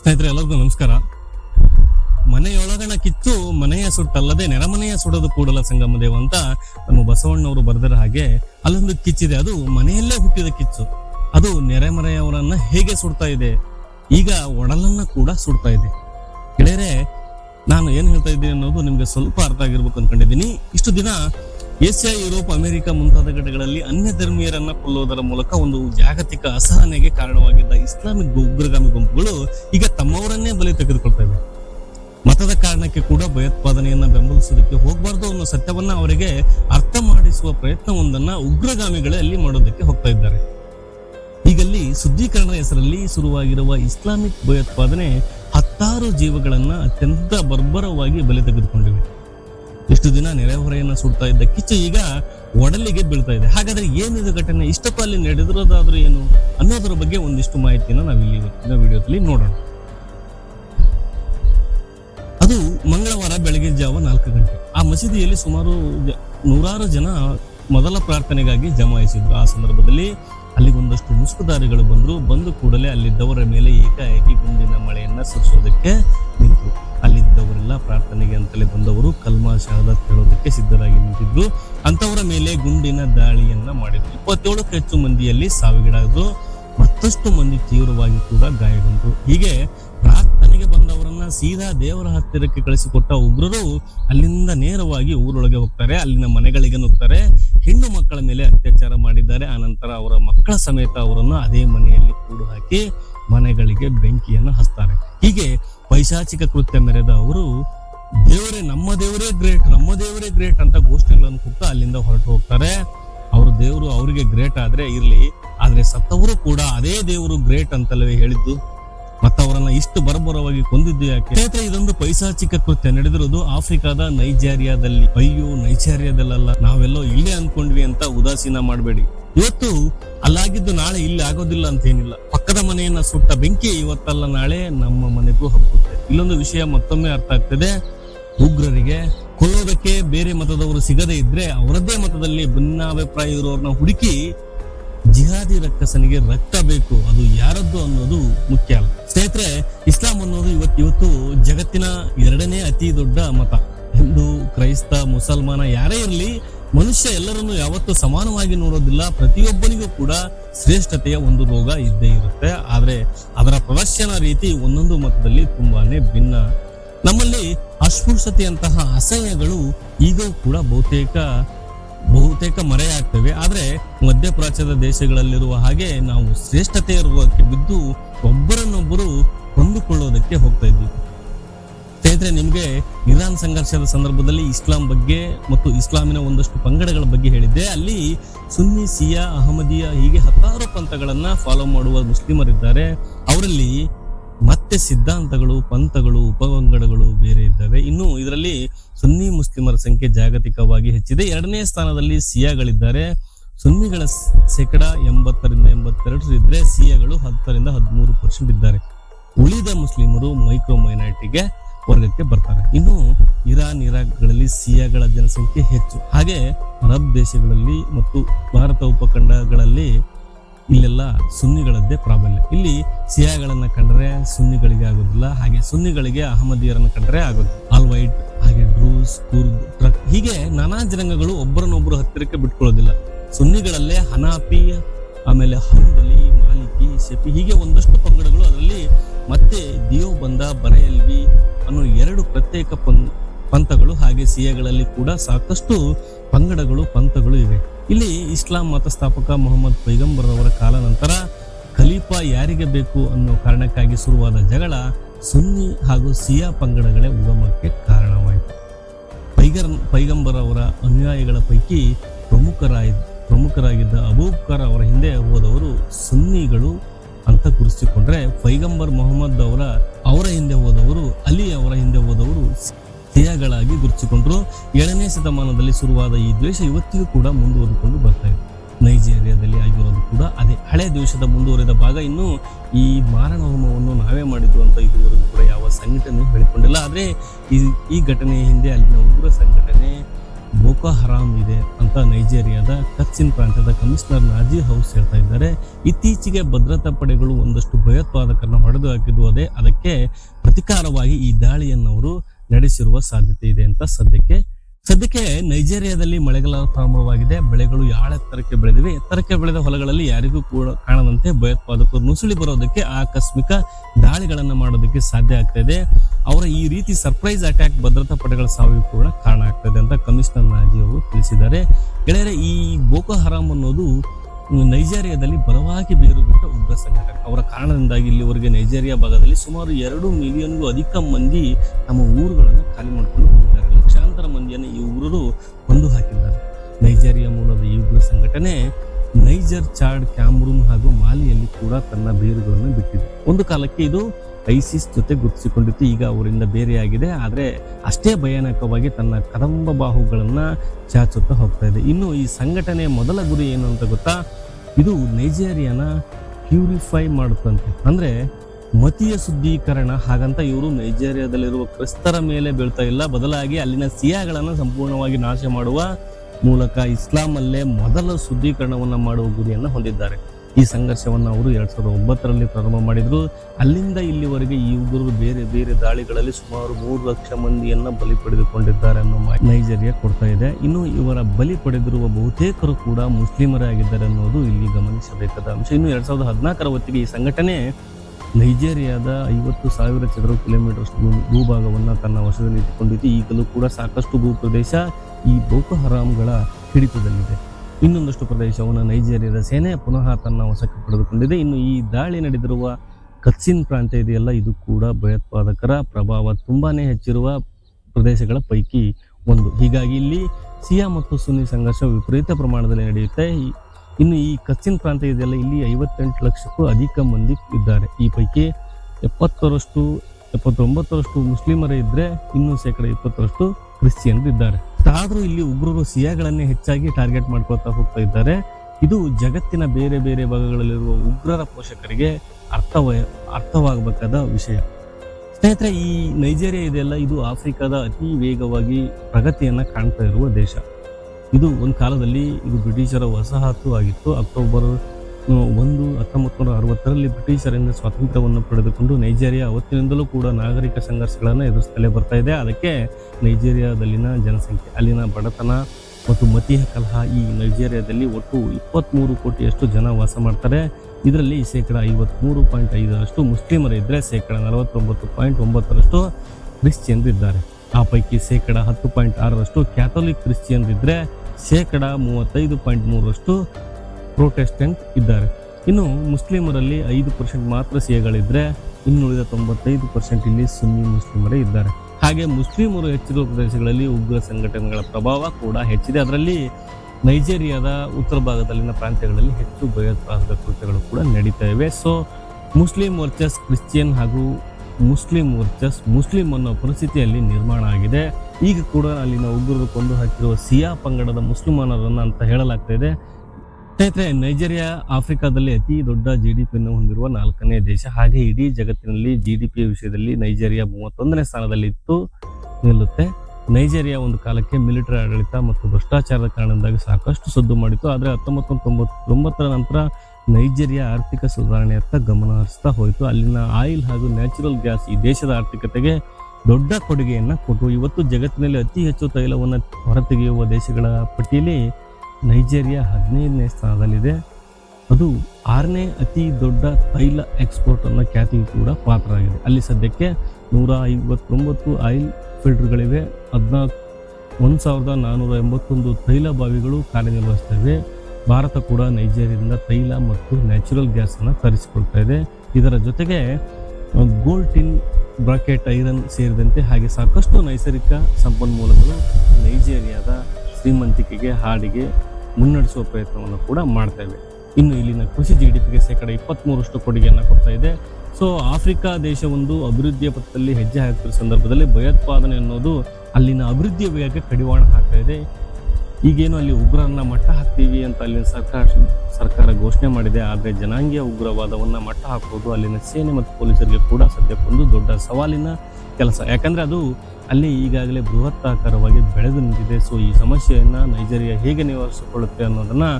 ಸ್ನೇಹಿತರೆ, ಎಲ್ಲರಿಗೂ ನಮಸ್ಕಾರ. ಮನೆಯೊಳಗಣ ಕಿತ್ತು ಮನೆಯ ಸುಟ್ಟಲ್ಲದೆ ನೆರಮನೆಯ ಸುಡೋದು ಕೂಡಲ ಸಂಗಮ ದೇವ ಅಂತ ನಮ್ಮ ಬಸವಣ್ಣವರು ಬರೆದಿರೋ ಹಾಗೆ ಅಲ್ಲೊಂದು ಕಿಚ್ಚಿದೆ. ಅದು ಮನೆಯಲ್ಲೇ ಹುಟ್ಟಿದ ಕಿಚ್ಚು. ಅದು ನೆರೆಮರೆಯವರನ್ನ ಹೇಗೆ ಸುಡ್ತಾ ಇದೆ? ಈಗ ಒಡಲನ್ನ ಕೂಡ ಸುಡ್ತಾ ಇದೆ. ಗೆಳೆಯರೆ, ನಾನು ಏನ್ ಹೇಳ್ತಾ ಇದ್ದೀನಿ ಅನ್ನೋದು ನಿಮ್ಗೆ ಸ್ವಲ್ಪ ಅರ್ಥ ಆಗಿರ್ಬೇಕು ಅನ್ಕೊಂಡಿದ್ದೀನಿ. ಇಷ್ಟು ದಿನ ಏಷ್ಯಾ ಯುರೋಪ್, ಅಮೆರಿಕ ಮುಂತಾದ ಘಟಗಳಲ್ಲಿ ಅನ್ಯ ಧರ್ಮೀಯರನ್ನ ಕೊಲ್ಲುವುದರ ಮೂಲಕ ಒಂದು ಜಾಗತಿಕ ಅಸಹನೆಗೆ ಕಾರಣವಾಗಿದ್ದ ಇಸ್ಲಾಮಿಕ್ ಉಗ್ರಗಾಮಿ ಗುಂಪುಗಳು ಈಗ ತಮ್ಮವರನ್ನೇ ಬಲಿ ತೆಗೆದುಕೊಳ್ತಾ ಮತದ ಕಾರಣಕ್ಕೆ ಕೂಡ ಭಯೋತ್ಪಾದನೆಯನ್ನ ಬೆಂಬಲಿಸೋದಕ್ಕೆ ಹೋಗಬಾರ್ದು ಅನ್ನೋ ಸತ್ಯವನ್ನ ಅವರಿಗೆ ಅರ್ಥ ಮಾಡಿಸುವ ಪ್ರಯತ್ನವೊಂದನ್ನ ಉಗ್ರಗಾಮಿಗಳೇ ಅಲ್ಲಿ ಮಾಡೋದಕ್ಕೆ ಹೋಗ್ತಾ ಇದ್ದಾರೆ. ಈಗಲ್ಲಿ ಶುದ್ಧೀಕರಣದ ಹೆಸರಲ್ಲಿ ಶುರುವಾಗಿರುವ ಇಸ್ಲಾಮಿಕ್ ಭಯೋತ್ಪಾದನೆ ಹತ್ತಾರು ಜೀವಗಳನ್ನ ಅತ್ಯಂತ ಬರ್ಬರವಾಗಿ ಬಲಿ ತೆಗೆದುಕೊಂಡಿವೆ. ಇಷ್ಟು ದಿನ ನೆರೆಹೊರೆಯನ್ನ ಸುಡ್ತಾ ಇದ್ದ ಕಿಚ್ಚು ಈಗ ಒಡಲಿಗೆ ಬೀಳ್ತಾ ಇದೆ. ಹಾಗಾದ್ರೆ ಏನಿದು ಘಟನೆ? ಇಷ್ಟಕ್ಕೂ ಅಲ್ಲಿ ನಡೆದಿರೋದಾದ್ರೂ ಏನು? ಅನ್ನೋದರ ಬಗ್ಗೆ ಒಂದಿಷ್ಟು ಮಾಹಿತಿಯನ್ನು ನಾವಿಲ್ಲಿ ಇವತ್ತಿನ ವಿಡಿಯೋದಲ್ಲಿ ನೋಡೋಣ. ಅದು ಮಂಗಳವಾರ ಬೆಳಗ್ಗೆ ಜಾವ ನಾಲ್ಕು ಗಂಟೆ. ಆ ಮಸೀದಿಯಲ್ಲಿ ಸುಮಾರು ನೂರಾರು ಜನ ಮೊದಲ ಪ್ರಾರ್ಥನೆಗಾಗಿ ಜಮಾಯಿಸಿದ್ರು. ಆ ಸಂದರ್ಭದಲ್ಲಿ ಅಲ್ಲಿಗೊಂದಷ್ಟು ಮುಸುಕುದಾರಿಗಳು ಬಂದ್ರು. ಬಂದು ಕೂಡಲೇ ಅಲ್ಲಿದ್ದವರ ಮೇಲೆ ಏಕಾಏಕಿ ಗುಂಡಿನ ಮಳೆಯನ್ನ ಸುರಿಸೋದಕ್ಕೆ ಪ್ರಾರ್ಥನೆಗೆ ಅಂತಲೇ ಬಂದವರು ಕಲ್ಮಾ ಶಹದತ್ ಹೇಳೋದಕ್ಕೆ ಸಿದ್ಧರಾಗಿ ನಿಂತಿದ್ರು ಅಂತವರ ಮೇಲೆ ಗುಂಡಿನ ದಾಳಿಯನ್ನ ಮಾಡಿದ್ರು. ಇಪ್ಪತ್ತೇಳಕ್ಕೂ ಹೆಚ್ಚು ಮಂದಿಯಲ್ಲಿ ಸಾವಿಗೀಡಾದ್ರು, ಮತ್ತಷ್ಟು ಮಂದಿ ತೀವ್ರವಾಗಿ ಕೂಡ ಗಾಯಗೊಂಡ್ರು. ಹೀಗೆ ಪ್ರಾರ್ಥನೆಗೆ ಬಂದವರನ್ನ ಸೀದಾ ದೇವರ ಹತ್ತಿರಕ್ಕೆ ಕಳಿಸಿಕೊಟ್ಟ ಉಗ್ರರು ಅಲ್ಲಿಂದ ನೇರವಾಗಿ ಊರೊಳಗೆ ಹೋಗ್ತಾರೆ, ಅಲ್ಲಿನ ಮನೆಗಳಿಗೆ ನುಗ್ತಾರೆ, ಹೆಣ್ಣು ಮಕ್ಕಳ ಮೇಲೆ ಅತ್ಯಾಚಾರ ಮಾಡಿದ್ದಾರೆ. ಆನಂತರ ಅವರ ಮಕ್ಕಳ ಸಮೇತ ಅವರನ್ನು ಅದೇ ಮನೆಯಲ್ಲಿ ಕೂಡು ಹಾಕಿ ಮನೆಗಳಿಗೆ ಬೆಂಕಿಯನ್ನು ಹಚ್ತಾರೆ ಹೀಗೆ ಪೈಶಾಚಿಕ ಕೃತ್ಯ ಮೆರೆದ ಅವರು ದೇವರೇ, ನಮ್ಮ ದೇವರೇ ಗ್ರೇಟ್ ನಮ್ಮ ದೇವರೇ ಗ್ರೇಟ್ ಅಂತ ಘೋಷಣೆಗಳನ್ನು ಕೂಗ್ತಾ ಅಲ್ಲಿಂದ ಹೊರಟು ಹೋಗ್ತಾರೆ. ಅವರು ದೇವರು ಅವರಿಗೆ ಗ್ರೇಟ್ ಆದ್ರೆ ಇರ್ಲಿ, ಆದ್ರೆ ಸತ್ತವರು ಕೂಡ ಅದೇ ದೇವರು ಗ್ರೇಟ್ ಅಂತಲ್ಲವೇ ಹೇಳಿದ್ದು. ಮತ್ತವರನ್ನ ಇಷ್ಟು ಬರಬರವಾಗಿ ಕೊಂದಿದ್ದು ಯಾಕೆ? ಇದೊಂದು ಪೈಸಾಚಿಕ ಕೃತ್ಯ ನಡೆದಿರೋದು ಆಫ್ರಿಕಾದ ನೈಜಾರಿಯಾದಲ್ಲಿ. ಅಯ್ಯೋ ನೈಜಾರಿಯಾದಲ್ಲ ನಾವೆಲ್ಲೋ ಇಲ್ಲೇ ಅನ್ಕೊಂಡ್ವಿ ಅಂತ ಉದಾಸೀನ ಮಾಡಬೇಡಿ. ಇವತ್ತು ಅಲ್ಲಾಗಿದ್ದು ನಾಳೆ ಇಲ್ಲಿ ಆಗೋದಿಲ್ಲ ಅಂತ ಏನಿಲ್ಲ ಪಕ್ಕದ ಮನೆಯನ್ನ ಸುಟ್ಟ ಬೆಂಕಿ ಇವತ್ತಲ್ಲ ನಾಳೆ ನಮ್ಮ ಮನೆಗೂ ಹಬ್ಬುತ್ತೆ. ಇಲ್ಲೊಂದು ವಿಷಯ ಮತ್ತೊಮ್ಮೆ ಅರ್ಥ ಆಗ್ತದೆ. ಉಗ್ರರಿಗೆ ಕೊಲ್ಲೋದಕ್ಕೆ ಬೇರೆ ಮತದವರು ಸಿಗದೇ ಇದ್ರೆ ಅವರದ್ದೇ ಮತದಲ್ಲಿ ಭಿನ್ನಾಭಿಪ್ರಾಯ ಇರೋರ್ನ ಹುಡುಕಿ ಜಿಹಾದಿ ರಕ್ಕಸನಿಗೆ ರಕ್ತ ಬೇಕು. ಅದು ಯಾರದ್ದು ಅನ್ನೋದು ಮುಖ್ಯ ಅಲ್ಲ. ಸ್ನೇಹಿತರೆ, ಇಸ್ಲಾಂ ಅನ್ನೋದು ಇವತ್ತು ಇವತ್ತು ಜಗತ್ತಿನ ಎರಡನೇ ಅತಿ ದೊಡ್ಡ ಮತ. ಹಿಂದೂ, ಕ್ರೈಸ್ತ, ಮುಸಲ್ಮಾನ ಯಾರೇ ಇರಲಿ ಮನುಷ್ಯ ಎಲ್ಲರನ್ನು ಯಾವತ್ತೂ ಸಮಾನವಾಗಿ ನೋಡೋದಿಲ್ಲ. ಪ್ರತಿಯೊಬ್ಬನಿಗೂ ಕೂಡ ಶ್ರೇಷ್ಠತೆಯ ಒಂದು ರೋಗ ಇದ್ದೇ ಇರುತ್ತೆ. ಆದರೆ ಅದರ ಪ್ರದರ್ಶನ ರೀತಿ ಒಂದೊಂದು ಮತದಲ್ಲಿ ತುಂಬಾನೇ ಭಿನ್ನ. ನಮ್ಮಲ್ಲಿ ಅಸ್ಪೃಶ್ಯತೆಯಂತಹ ಅಸಹ್ಯಗಳು ಈಗೂ ಕೂಡ ಬಹುತೇಕ ಬಹುತೇಕ ಮರೆಯಾಗ್ತವೆ. ಆದರೆ ಮಧ್ಯಪ್ರಾಚ್ಯದ ದೇಶಗಳಲ್ಲಿರುವ ಹಾಗೆ ನಾವು ಶ್ರೇಷ್ಠತೆಯ ರೋಗಕ್ಕೆ ಬಿದ್ದು ಒಬ್ಬರನ್ನೊಬ್ಬರು ಹೊಂದಿಕೊಳ್ಳೋದಕ್ಕೆ ಹೋಗ್ತಾ ಇದ್ವಿ ಸ್ನೇಹಿತರೆ, ನಿಮಗೆ ಇರಾನ್ ಸಂಘರ್ಷದ ಸಂದರ್ಭದಲ್ಲಿ ಇಸ್ಲಾಂ ಬಗ್ಗೆ ಮತ್ತು ಇಸ್ಲಾಮಿನ ಒಂದಷ್ಟು ಪಂಗಡಗಳ ಬಗ್ಗೆ ಹೇಳಿದ್ದೆ. ಅಲ್ಲಿ ಸುನ್ನಿ ಸಿಯಾ ಅಹಮದಿಯ ಹೀಗೆ ಹತ್ತಾರು ಪಂಥಗಳನ್ನ ಫಾಲೋ ಮಾಡುವ ಮುಸ್ಲಿಮರಿದ್ದಾರೆ. ಅವರಲ್ಲಿ ಮತ್ತೆ ಸಿದ್ಧಾಂತಗಳು, ಪಂಥಗಳು, ಉಪಪಂಗಡಗಳು ಬೇರೆ ಇದ್ದಾವೆ. ಇನ್ನು ಇದರಲ್ಲಿ ಸುನ್ನಿ ಮುಸ್ಲಿಮರ ಸಂಖ್ಯೆ ಜಾಗತಿಕವಾಗಿ ಹೆಚ್ಚಿದೆ. ಎರಡನೇ ಸ್ಥಾನದಲ್ಲಿ ಸಿಯಾಗಳಿದ್ದಾರೆ ಸುನ್ನಿಗಳ ಶೇಕಡ ಎಂಬತ್ತರಿಂದ ಎಂಬತ್ತೆರಡು ಇದ್ರೆ ಸಿಯಾಗಳು ಹತ್ತರಿಂದ ಹದಿಮೂರು ಪರ್ಸೆಂಟ್ ಇದ್ದಾರೆ. ಉಳಿದ ಮುಸ್ಲಿಮರು ಮೈಕ್ರೋ ಮೈನಾರಿಟಿಗೆ ವರ್ಗಕ್ಕೆ ಬರ್ತಾರೆ. ಇನ್ನು ಇರಾನ್, ಇರಾಕ್ಗಳಲ್ಲಿ ಸಿಯಾಗಳ ಜನಸಂಖ್ಯೆ ಹೆಚ್ಚು. ಹಾಗೆ ಅರಬ್ ದೇಶಗಳಲ್ಲಿ ಮತ್ತು ಭಾರತ ಉಪಖಂಡಗಳಲ್ಲಿ ಇಲ್ಲೆಲ್ಲ ಸುನ್ನಿಗಳದ್ದೇ ಪ್ರಾಬಲ್ಯ. ಇಲ್ಲಿ ಸಿಯಾಗಳನ್ನ ಕಂಡ್ರೆ ಸುನ್ನಿಗಳಿಗೆ ಆಗೋದಿಲ್ಲ, ಹಾಗೆ ಸುನ್ನಿಗಳಿಗೆ ಅಹಮದಿಯರನ್ನ ಕಂಡ್ರೆ ಆಗೋದು ಆಲ್ ವೈಟ್, ಹಾಗೆ ಡ್ರೂಸ್ ಕುರ್ದ್, ಟ್ರಕ್, ಹೀಗೆ ನಾನಾ ಜನಾಂಗಗಳು ಒಬ್ಬರನ್ನೊಬ್ಬರು ಹತ್ತಿರಕ್ಕೆ ಬಿಟ್ಕೊಳ್ಳೋದಿಲ್ಲ. ಸುನ್ನಿಗಳಲ್ಲೇ ಹನಾಪಿ ಆಮೇಲೆ ಹಂಬಲಿ, ಮಾಲಿಕಿ, ಶಫಿ, ಹೀಗೆ ಒಂದಷ್ಟು ಪಂಗಡಗಳು ಅದರಲ್ಲಿ ಮತ್ತೆ ದಿಯೋಬಂದ ಬರೆಯಲ್ವಿ ಅನ್ನೋ ಎರಡು ಪ್ರತ್ಯೇಕ ಪಂಥಗಳು ಹಾಗೆ ಸಿಯಗಳಲ್ಲಿ ಕೂಡ ಸಾಕಷ್ಟು ಪಂಗಡಗಳು, ಪಂಥಗಳು ಇವೆ. ಇಲ್ಲಿ ಇಸ್ಲಾಂ ಮತ ಸ್ಥಾಪಕ ಮೊಹಮ್ಮದ್ ಪೈಗಂಬರ್ ಅವರ ಕಾಲ ನಂತರ ಖಲೀಫಾ ಯಾರಿಗೆ ಬೇಕು ಅನ್ನೋ ಕಾರಣಕ್ಕಾಗಿ ಶುರುವಾದ ಜಗಳ ಸುನ್ನಿ ಹಾಗೂ ಸಿಯಾ ಪಂಗಡಗಳೇ ಉಗಮಕ್ಕೆ ಕಾರಣವಾಯಿತು. ಪೈಗರ್ ಪೈಗಂಬರ್ ಅವರ ಅನುಯಾಯಿಗಳ ಪೈಕಿ ಪ್ರಮುಖರಾಗಿ ಪ್ರಮುಖರಾಗಿದ್ದ ಅಬೂಬ್ಕರ್ ಅವರ ಹಿಂದೆ ಹೋದವರು ಸುನ್ನಿಗಳು ಅಂತ ಗುರುತಿಸಿಕೊಂಡ್ರೆ ಪೈಗಂಬರ್ ಮೊಹಮ್ಮದ್ ಅವರ ಅವರ ಹಿಂದೆ ಹೋದವರು, ಅಲಿ ಅವರ ಹಿಂದೆ ಹೋದವರು ಸಿಯಾಗಳಾಗಿ ಗುರುತಿಸಿಕೊಂಡ್ರು. ಏಳನೇ ಶತಮಾನದಲ್ಲಿ ಶುರುವಾದ ಈ ದ್ವೇಷ ಇವತ್ತಿಗೂ ಕೂಡ ಮುಂದುವರಿಕೊಂಡು ಬರ್ತಾ ಇದೆ. ನೈಜೀರಿಯಾದಲ್ಲಿ ಆಗಿರೋದು ಕೂಡ ಅದೇ. ಹಳೆ ದ್ವೇಷದ ಮುಂದುವರೆದ ಭಾಗ. ಇನ್ನು ಈ ಮಾರಣ ಹೋಮವನ್ನು ನಾವೇ ಮಾಡಿದ್ದು ಅಂತ ಇದುವರೆಗೂ ಕೂಡ ಯಾವ ಸಂಘಟನೆ ಹೇಳಿಕೊಂಡಿಲ್ಲ. ಆದರೆ ಈ ಈ ಘಟನೆಯ ಹಿಂದೆ ಅಲ್ಲಿನ ಉಗ್ರ ಸಂಘಟನೆ ಬೋಕೋ ಹರಾಮ್ ಇದೆ ಅಂತ ನೈಜೀರಿಯಾದ ಕಚ್ಚಿನ್ ಪ್ರಾಂತ್ಯದ ಕಮಿಷನರ್ ನಾಜಿ ಹೌಸ್ ಹೇಳ್ತಾ ಇದ್ದಾರೆ. ಇತ್ತೀಚೆಗೆ ಭದ್ರತಾ ಪಡೆಗಳು ಒಂದಷ್ಟು ಭಯೋತ್ಪಾದಕರನ್ನ ಹೊಡೆದು ಹಾಕಿದ್ದು ಅದೇ. ಅದಕ್ಕೆ ಪ್ರತಿಕಾರವಾಗಿ ಈ ದಾಳಿಯನ್ನು ಅವರು ನಡೆಸಿರುವ ಸಾಧ್ಯತೆ ಇದೆ ಅಂತ ಸದ್ಯಕ್ಕೆ ಸದ್ಯಕ್ಕೆ ನೈಜೀರಿಯಾದಲ್ಲಿ ಮಳೆಗಾಲ ಪ್ರಾರಂಭವಾಗಿದೆ ಬೆಳೆಗಳು ಯಾಳ ಎತ್ತರಕ್ಕೆ ಬೆಳೆದಿವೆ. ಎತ್ತರಕ್ಕೆ ಬೆಳೆದ ಹೊಲಗಳಲ್ಲಿ ಯಾರಿಗೂ ಕೂಡ ಕಾಣದಂತೆ ಭಯೋತ್ಪಾದಕರು ನುಸುಳಿ ಬರೋದಕ್ಕೆ ಆಕಸ್ಮಿಕ ದಾಳಿಗಳನ್ನು ಮಾಡೋದಕ್ಕೆ ಸಾಧ್ಯ ಆಗ್ತಾ ಇದೆ ಅವರ ಈ ರೀತಿ ಸರ್ಪ್ರೈಸ್ ಅಟ್ಯಾಕ್ ಭದ್ರತಾ ಪಡೆಗಳ ಸಾವಿಗೆ ಕೂಡ ಕಾರಣ ಆಗ್ತದೆ ಅಂತ ಕಮಿಷನರ್ ನಾಜಿ ಅವರು ತಿಳಿಸಿದ್ದಾರೆ. ಗೆಳೆಯರೆ, ಈ ಬೋಕೋ ಹರಾಮ್ ಅನ್ನೋದು ನೈಜೀರಿಯಾದಲ್ಲಿ ಬಲವಾಗಿ ಬೇರು ಬಿಟ್ಟ ಉಗ್ರ ಸಂಘಟನೆ. ಅವರ ಕಾರಣದಿಂದಾಗಿ ಇಲ್ಲಿವರೆಗೆ ನೈಜೀರಿಯಾ ಭಾಗದಲ್ಲಿ ಸುಮಾರು ಎರಡು ಮಿಲಿಯನ್ಗೂ ಅಧಿಕ ಮಂದಿ ತಮ್ಮ ಊರುಗಳನ್ನು ಖಾಲಿ ಮಾಡಿಕೊಂಡು ಹೋಗಿದ್ದಾರೆ. ಲಕ್ಷಾಂತರ ಮಂದಿಯನ್ನು ಈ ಉಗ್ರರು ಕೊಂದು ಹಾಕಿದ್ದಾರೆ. ನೈಜೀರಿಯಾ ಮೂಲದ ಈ ಉಗ್ರ ಸಂಘಟನೆ ನೈಜರ್, ಚಾಡ್, ಕ್ಯಾಮ್ರೂನ್ ಹಾಗೂ ಮಾಲಿಯಲ್ಲಿ ಕೂಡ ತನ್ನ ಬೇರುಗಳನ್ನು ಬಿಟ್ಟಿದೆ. ಒಂದು ಕಾಲಕ್ಕೆ ಇದು ಐಸಿಸ್ ಜೊತೆ ಗುರುತಿಸಿಕೊಂಡಿತ್ತು ಈಗ ಅವರಿಂದ ಬೇರೆಯಾಗಿದೆ. ಆದರೆ ಅಷ್ಟೇ ಭಯಾನಕವಾಗಿ ತನ್ನ ಕದಂಬ ಬಾಹುಗಳನ್ನು ಚಾಚುತ್ತಾ ಹೋಗ್ತಾ ಇದೆ. ಇನ್ನು ಈ ಸಂಘಟನೆಯ ಮೊದಲ ಗುರಿ ಏನು ಅಂತ ಗೊತ್ತಾ? ಇದು ನೈಜೀರಿಯಾನ ಪ್ಯೂರಿಫೈ ಮಾಡುತ್ತಂತೆ. ಅಂದರೆ ಮತೀಯ ಶುದ್ಧೀಕರಣ. ಹಾಗಂತ ಇವರು ನೈಜೀರಿಯಾದಲ್ಲಿರುವ ಕ್ರಿಸ್ತರ ಮೇಲೆ ಬೀಳ್ತಾ ಇಲ್ಲ. ಬದಲಾಗಿ ಅಲ್ಲಿನ ಸಿಯಾಗಳನ್ನು ಸಂಪೂರ್ಣವಾಗಿ ನಾಶ ಮಾಡುವ ಮೂಲಕ ಇಸ್ಲಾಮಲ್ಲೇ ಮೊದಲ ಶುದ್ಧೀಕರಣವನ್ನು ಮಾಡುವ ಗುರಿಯನ್ನು ಹೊಂದಿದ್ದಾರೆ. ಈ ಸಂಘರ್ಷವನ್ನು ಅವರು ಎರಡು ಸಾವಿರದ ಒಂಬತ್ತರಲ್ಲಿ ಪ್ರಾರಂಭ ಮಾಡಿದರು. ಅಲ್ಲಿಂದ ಇಲ್ಲಿವರೆಗೆ ಈ ಉಗ್ರರು ಬೇರೆ ಬೇರೆ ದಾಳಿಗಳಲ್ಲಿ ಸುಮಾರು ಮೂರು ಲಕ್ಷ ಮಂದಿಯನ್ನು ಬಲಿ ಪಡೆದುಕೊಂಡಿದ್ದಾರೆ ಅನ್ನೋ ನೈಜೀರಿಯಾ ಕೊಡ್ತಾ ಇದೆ. ಇನ್ನು ಇವರ ಬಲಿ ಪಡೆದಿರುವ ಬಹುತೇಕರು ಕೂಡ ಮುಸ್ಲಿಮರೇ ಆಗಿದ್ದಾರೆ ಅನ್ನೋದು ಇಲ್ಲಿ ಗಮನಿಸಬೇಕಾದ ಅಂಶ. ಇನ್ನು ಎರಡು ಸಾವಿರದ ಹದಿನಾಲ್ಕರ ಹೊತ್ತಿಗೆ ಈ ಸಂಘಟನೆ ನೈಜೀರಿಯಾದ ಐವತ್ತು ಸಾವಿರ ಚದರ ಕಿಲೋಮೀಟರ್ ಭೂಭಾಗವನ್ನು ತನ್ನ ವಶದಲ್ಲಿ ಇಟ್ಟುಕೊಂಡಿದ್ದು ಈಗಲೂ ಕೂಡ ಸಾಕಷ್ಟು ಭೂಪ್ರದೇಶ ಈ ಬೋಕೋ ಹರಾಮ್ಗಳ ಹಿಡಿತದಲ್ಲಿದೆ. ಇನ್ನೊಂದಷ್ಟು ಪ್ರದೇಶವನ್ನು ನೈಜೀರಿಯಾದ ಸೇನೆ ಪುನಃ ತನ್ನ ವಶಕ್ಕೆ ಪಡೆದುಕೊಂಡಿದೆ. ಇನ್ನು ಈ ದಾಳಿ ನಡೆದಿರುವ ಕಚ್ಚಿನ್ ಪ್ರಾಂತ್ಯ ಇದೆಯಲ್ಲ, ಇದು ಕೂಡ ಭಯೋತ್ಪಾದಕರ ಪ್ರಭಾವ ತುಂಬಾನೇ ಹೆಚ್ಚಿರುವ ಪ್ರದೇಶಗಳ ಪೈಕಿ ಒಂದು. ಹೀಗಾಗಿ ಇಲ್ಲಿ ಸಿಯಾ ಮತ್ತು ಸುನ್ನಿ ಸಂಘರ್ಷ ವಿಪರೀತ ಪ್ರಮಾಣದಲ್ಲಿ ನಡೆಯುತ್ತೆ. ಇನ್ನು ಈ ಕಚ್ಚಿನ್ ಪ್ರಾಂತ್ಯ ಇದೆಯಲ್ಲ, ಇಲ್ಲಿ ಐವತ್ತೆಂಟು ಲಕ್ಷಕ್ಕೂ ಅಧಿಕ ಮಂದಿ ಇದ್ದಾರೆ. ಈ ಪೈಕಿ ಎಪ್ಪತ್ತರಷ್ಟು, ಎಪ್ಪತ್ತೊಂಬತ್ತರಷ್ಟು ಮುಸ್ಲಿಮರೇ ಇದ್ದರೆ ಇನ್ನೂ ಶೇಕಡ ಇಪ್ಪತ್ತರಷ್ಟು ಕ್ರಿಶ್ಚಿಯನ್ರು ಇದ್ದಾರೆ ಆದ್ರೂ ಇಲ್ಲಿ ಉಗ್ರರು ಸಿಯಾಗಳನ್ನೇ ಹೆಚ್ಚಾಗಿ ಟಾರ್ಗೆಟ್ ಮಾಡ್ಕೋತಾ ಹೋಗ್ತಾ ಇದ್ದಾರೆ. ಇದು ಜಗತ್ತಿನ ಬೇರೆ ಬೇರೆ ಭಾಗಗಳಲ್ಲಿರುವ ಉಗ್ರರ ಪೋಷಕರಿಗೆ ಅರ್ಥವ ಅರ್ಥವಾಗಬೇಕಾದ ವಿಷಯ. ಸ್ನೇಹಿತರೆ, ಈ ನೈಜೀರಿಯಾ ಇದೆಯಲ್ಲ, ಇದು ಆಫ್ರಿಕಾದ ಅತಿ ವೇಗವಾಗಿ ಪ್ರಗತಿಯನ್ನು ಕಾಣ್ತಾ ಇರುವ ದೇಶ. ಇದು ಒಂದು ಕಾಲದಲ್ಲಿ ಇದು ಬ್ರಿಟಿಷರ ವಸಾಹತು ಆಗಿತ್ತು. ಅಕ್ಟೋಬರ್ ಒಂದು ಹತ್ತೊಂಬತ್ತು ನೂರ ಅರವತ್ತರಲ್ಲಿ ಬ್ರಿಟಿಷರಿಂದ ಸ್ವಾತಂತ್ರ್ಯವನ್ನು ಪಡೆದುಕೊಂಡು ನೈಜೀರಿಯಾ ಅವತ್ತಿನಿಂದಲೂ ಕೂಡ ನಾಗರಿಕ ಸಂಘರ್ಷಗಳನ್ನು ಎದುರಿಸ್ತಲೇ ಬರ್ತಾ ಇದೆ. ಅದಕ್ಕೆ ನೈಜೀರಿಯಾದಲ್ಲಿನ ಜನಸಂಖ್ಯೆ, ಅಲ್ಲಿನ ಬಡತನ ಮತ್ತು ಮತೀಯ ಕಲಹ ಈ ನೈಜೀರಿಯಾದಲ್ಲಿ ಒಟ್ಟು ಇಪ್ಪತ್ತ್ಮೂರು ಕೋಟಿಯಷ್ಟು ಜನ ವಾಸ ಮಾಡ್ತಾರೆ. ಇದರಲ್ಲಿ ಶೇಕಡ ಐವತ್ಮೂರು ಪಾಯಿಂಟ್ ಐದರಷ್ಟು ಮುಸ್ಲಿಮರು ಇದ್ದರೆ ಶೇಕಡ ನಲವತ್ತೊಂಬತ್ತು ಪಾಯಿಂಟ್ ಒಂಬತ್ತರಷ್ಟು ಕ್ರಿಶ್ಚಿಯನ್ರಿದ್ದಾರೆ ಆ ಪೈಕಿ ಶೇಕಡ ಹತ್ತು ಪಾಯಿಂಟ್ ಆರರಷ್ಟು ಕ್ಯಾಥೋಲಿಕ್ ಕ್ರಿಶ್ಚಿಯನ್ ಇದ್ದರೆ ಶೇಕಡ ಮೂವತ್ತೈದು ಪಾಯಿಂಟ್ ಮೂರರಷ್ಟು ಪ್ರೊಟೆಸ್ಟೆಂಟ್ ಇದ್ದಾರೆ. ಇನ್ನು ಮುಸ್ಲಿಮರಲ್ಲಿ ಐದು ಪರ್ಸೆಂಟ್ ಮಾತ್ರ ಸಿಯಗಳಿದ್ರೆ ಇನ್ನುಳಿದ ತೊಂಬತ್ತೈದು ಪರ್ಸೆಂಟ್ ಇಲ್ಲಿ ಸುನ್ನಿ ಮುಸ್ಲಿಮರೇ ಇದ್ದಾರೆ. ಹಾಗೆ ಮುಸ್ಲಿಮರು ಹೆಚ್ಚಿರುವ ಪ್ರದೇಶಗಳಲ್ಲಿ ಉಗ್ರ ಸಂಘಟನೆಗಳ ಪ್ರಭಾವ ಕೂಡ ಹೆಚ್ಚಿದೆ. ಅದರಲ್ಲಿ ನೈಜೀರಿಯಾದ ಉತ್ತರ ಭಾಗದಲ್ಲಿನ ಪ್ರಾಂತ್ಯಗಳಲ್ಲಿ ಹೆಚ್ಚು ಭಯೋತ್ಪಾದಕ ಕೃತ್ಯಗಳು ಕೂಡ ನಡೀತಾ ಇವೆ. ಸೊ ಮುಸ್ಲಿಂ ವರ್ಚಸ್ ಕ್ರಿಶ್ಚಿಯನ್ ಹಾಗೂ ಮುಸ್ಲಿಂ ವರ್ಚಸ್ ಮುಸ್ಲಿಂ ಅನ್ನೋ ಪರಿಸ್ಥಿತಿಯಲ್ಲಿ ನಿರ್ಮಾಣ ಆಗಿದೆ. ಈಗ ಕೂಡ ಅಲ್ಲಿನ ಉಗ್ರರು ಕೊಂದು ಹಾಕಿರುವ ಸಿಯಾ ಪಂಗಡದ ಮುಸ್ಲಿಮಾನರನ್ನು ಅಂತ ಹೇಳಲಾಗ್ತಾ ಇದೆ. ಸ್ನೇಹಿತರೆ, ನೈಜೀರಿಯಾ ಆಫ್ರಿಕಾದಲ್ಲಿ ಅತಿ ದೊಡ್ಡ ಜಿ ಡಿ ಪಿಯನ್ನು ಹೊಂದಿರುವ ನಾಲ್ಕನೇ ದೇಶ ಹಾಗೆ ಇಡೀ ಜಗತ್ತಿನಲ್ಲಿ ಜಿ ಡಿ ಪಿ ವಿಷಯದಲ್ಲಿ ನೈಜೀರಿಯಾ ಮೂವತ್ತೊಂದನೇ ಸ್ಥಾನದಲ್ಲಿ ಇತ್ತು, ನಿಲ್ಲುತ್ತೆ. ನೈಜೀರಿಯಾ ಒಂದು ಕಾಲಕ್ಕೆ ಮಿಲಿಟರಿ ಆಡಳಿತ ಮತ್ತು ಭ್ರಷ್ಟಾಚಾರದ ಕಾರಣದಿಂದಾಗಿ ಸಾಕಷ್ಟು ಸದ್ದು ಮಾಡಿತ್ತು. ಆದರೆ ಹತ್ತೊಂಬತ್ತು ನೂರ ತೊಂಬತ್ತೊಂಬತ್ತರ ನಂತರ ನೈಜೀರಿಯಾ ಆರ್ಥಿಕ ಸುಧಾರಣೆಯತ್ತ ಗಮನ ಹರಿಸ್ತಾ ಹೋಯಿತು. ಅಲ್ಲಿನ ಆಯಿಲ್ ಹಾಗೂ ನ್ಯಾಚುರಲ್ ಗ್ಯಾಸ್ ಈ ದೇಶದ ಆರ್ಥಿಕತೆಗೆ ದೊಡ್ಡ ಕೊಡುಗೆಯನ್ನು ಕೊಟ್ಟು ಇವತ್ತು ಜಗತ್ತಿನಲ್ಲಿ ಅತಿ ಹೆಚ್ಚು ತೈಲವನ್ನು ಹೊರತೆಗೆಯುವ ದೇಶಗಳ ಪಟ್ಟಿಯಲ್ಲಿ ನೈಜೀರಿಯಾ ಹದಿನೈದನೇ ಸ್ಥಾನದಲ್ಲಿದೆ. ಅದು ಆರನೇ ಅತಿ ದೊಡ್ಡ ತೈಲ ಎಕ್ಸ್ಪೋರ್ಟ್ ಅನ್ನೋ ಖ್ಯಾತಿಗೂ ಕೂಡ ಪಾತ್ರವಾಗಿದೆ. ಅಲ್ಲಿ ಸದ್ಯಕ್ಕೆ ನೂರ ಐವತ್ತೊಂಬತ್ತು ಆಯಿಲ್ ಫಿಲ್ಟರ್ಗಳಿವೆ. ಹದಿನಾಲ್ಕು, ಒಂದು ಸಾವಿರದ ನಾನ್ನೂರ ಎಂಬತ್ತೊಂದು ತೈಲ ಬಾವಿಗಳು ಕಾರ್ಯನಿರ್ವಹಿಸ್ತವೆ ಭಾರತ ಕೂಡ ನೈಜೀರಿಯಾದಿಂದ ತೈಲ ಮತ್ತು ನ್ಯಾಚುರಲ್ ಗ್ಯಾಸನ್ನು ತರಿಸಿಕೊಳ್ತಾ ಇದೆ. ಇದರ ಜೊತೆಗೆ ಗೋಲ್ಡ್ ಟಿನ್ ಬ್ರಾಕೆಟ್ ಐರನ್ ಸೇರಿದಂತೆ ಹಾಗೆ ಸಾಕಷ್ಟು ನೈಸರ್ಗಿಕ ಸಂಪನ್ಮೂಲಗಳು ನೈಜೀರಿಯಾದ ಶ್ರೀಮಂತಿಕೆಗೆ ಹಾಡಿಗೆ ಮುನ್ನಡೆಸುವ ಪ್ರಯತ್ನವನ್ನು ಕೂಡ ಮಾಡ್ತೇವೆ ಇನ್ನು ಇಲ್ಲಿನ ಕೃಷಿ ಜಿ ಡಿ ಪಿಗೆ ಶೇಕಡ ಇಪ್ಪತ್ತ್ಮೂರಷ್ಟು ಕೊಡುಗೆಯನ್ನು ಕೊಡ್ತಾ ಇದೆ. ಸೊ ಆಫ್ರಿಕಾ ದೇಶವೊಂದು ಅಭಿವೃದ್ಧಿಯ ಪಥದಲ್ಲಿ ಹೆಜ್ಜೆ ಹಾಕ್ತಿರೋ ಸಂದರ್ಭದಲ್ಲಿ ಭಯೋತ್ಪಾದನೆ ಅನ್ನೋದು ಅಲ್ಲಿನ ಅಭಿವೃದ್ಧಿಯ ವೇಗಕ್ಕೆ ಕಡಿವಾಣ ಹಾಕ್ತಾ ಇದೆ. ಈಗೇನು ಅಲ್ಲಿ ಉಗ್ರರನ್ನ ಮಟ್ಟ ಹಾಕ್ತೀವಿ ಅಂತ ಅಲ್ಲಿನ ಸರ್ಕಾರ ಸರ್ಕಾರ ಘೋಷಣೆ ಮಾಡಿದೆ. ಆದರೆ ಜನಾಂಗೀಯ ಉಗ್ರವಾದವನ್ನು ಮಟ್ಟ ಹಾಕೋದು ಅಲ್ಲಿನ ಸೇನೆ ಮತ್ತು ಪೊಲೀಸರಿಗೆ ಕೂಡ ಸದ್ಯಕ್ಕೊಂದು ದೊಡ್ಡ ಸವಾಲಿನ ಕೆಲಸ. ಯಾಕಂದರೆ ಅದು ಅಲ್ಲಿ ಈಗಾಗಲೇ ಬೃಹತ್ ಆಕಾರವಾಗಿ ಬೆಳೆದು ನಿಂತಿದೆ. ಸೊ ಈ ಸಮಸ್ಯೆಯನ್ನು ನೈಜೀರಿಯಾ ಹೇಗೆ ನಿವಾರಿಸಿಕೊಳ್ಳುತ್ತೆ ಅನ್ನೋದನ್ನು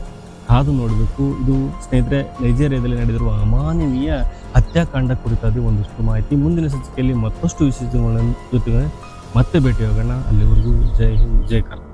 ಕಾದು ನೋಡಬೇಕು. ಇದು ಸ್ನೇಹಿತರೆ, ನೈಜೀರಿಯಾದಲ್ಲಿ ನಡೆದಿರುವ ಅಮಾನವೀಯ ಹತ್ಯಾಕಾಂಡ ಕುರಿತಾದ ಒಂದಿಷ್ಟು ಮಾಹಿತಿ. ಮುಂದಿನ ಸಂಚಿಕೆಯಲ್ಲಿ ಮತ್ತಷ್ಟು ವಿಶೇಷಗಳನ್ನು ಜೊತೆಗೆ ಮತ್ತೆ ಭೇಟಿಯಾಗೋಣ. ಅಲ್ಲಿವರೆಗೂ ಜೈ ಹಿಂದ್, ಜೈ ಕರ್ನಾಟಕ.